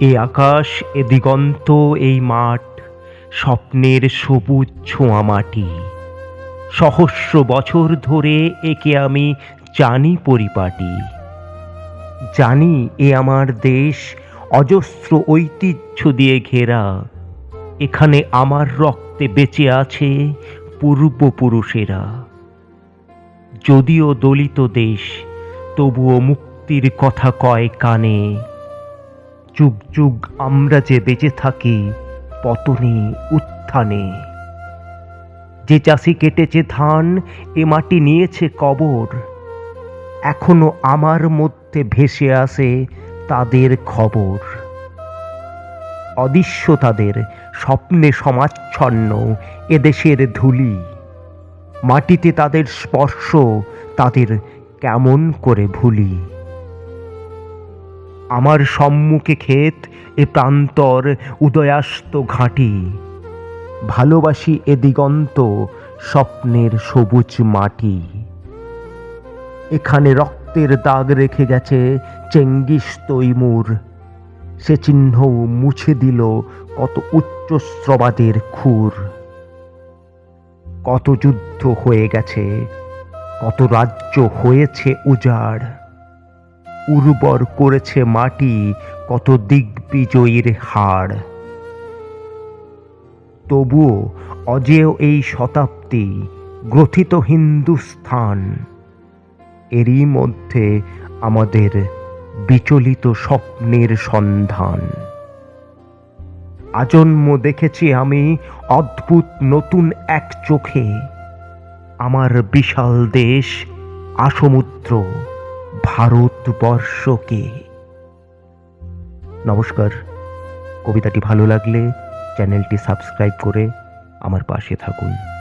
এ আকাশ, এ দিগন্ত, এই মাঠ, স্বপ্নের সবুজ ছোঁয়া মাটি। সহস্র বছর ধরে একে আমি জানি পরিপাটি। জানি এ আমার দেশ, অজস্র ঐতিহ্য দিয়ে ঘেরা। এখানে আমার রক্তে বেঁচে আছে পূর্বপুরুষেরা। যদিও দলিত দেশ, তবুও মুক্তির কথা কয় কানে। যুগ যুগ আমরা যে বেঁচে থাকি, পতনে, উত্থানে। যে চাষি কেটেছে ধান, এ মাটি নিয়েছে কবর। এখনও আমার মধ্যে ভেসে আসে তাদের খবর। অদৃশ্য তাদের, স্বপ্নে সমাচ্ছন্ন এদেশের ধুলি। মাটিতে তাদের স্পর্শ, তাদের কেমন করে ভুলি? আমার সম্মুখে ক্ষেত, এ প্রান্তর উদয়াস্ত ঘাঁটি। ভালোবাসি এ দিগন্ত স্বপ্নের সবুজ মাটি। এখানে রক্তের দাগ রেখে গেছে চেঙ্গিস তৈমুর। সে চিহ্ন মুছে দিল কত উচ্চস্রবাদের খুর। কত যুদ্ধ হয়ে গেছে, কত রাজ্য হয়েছে উজাড়। উর্বর করেছে মাটি কত দিগ্বিজয়ীর হাড়। তবুও অজেয় এই শতাব্দী গ্রথিত হিন্দুস্থান, এরই মধ্যে আমাদের বিচলিত স্বপ্নের সন্ধান। আজন্ম দেখেছি আমি অদ্ভুত নতুন এক চোখে, আমার বিশাল দেশ আসমুদ্র। ভারতবর্ষকে। নমস্কার। কবিতাটি ভালো লাগলে চ্যানেলটি সাবস্ক্রাইব করে আমার পাশে থাকুন।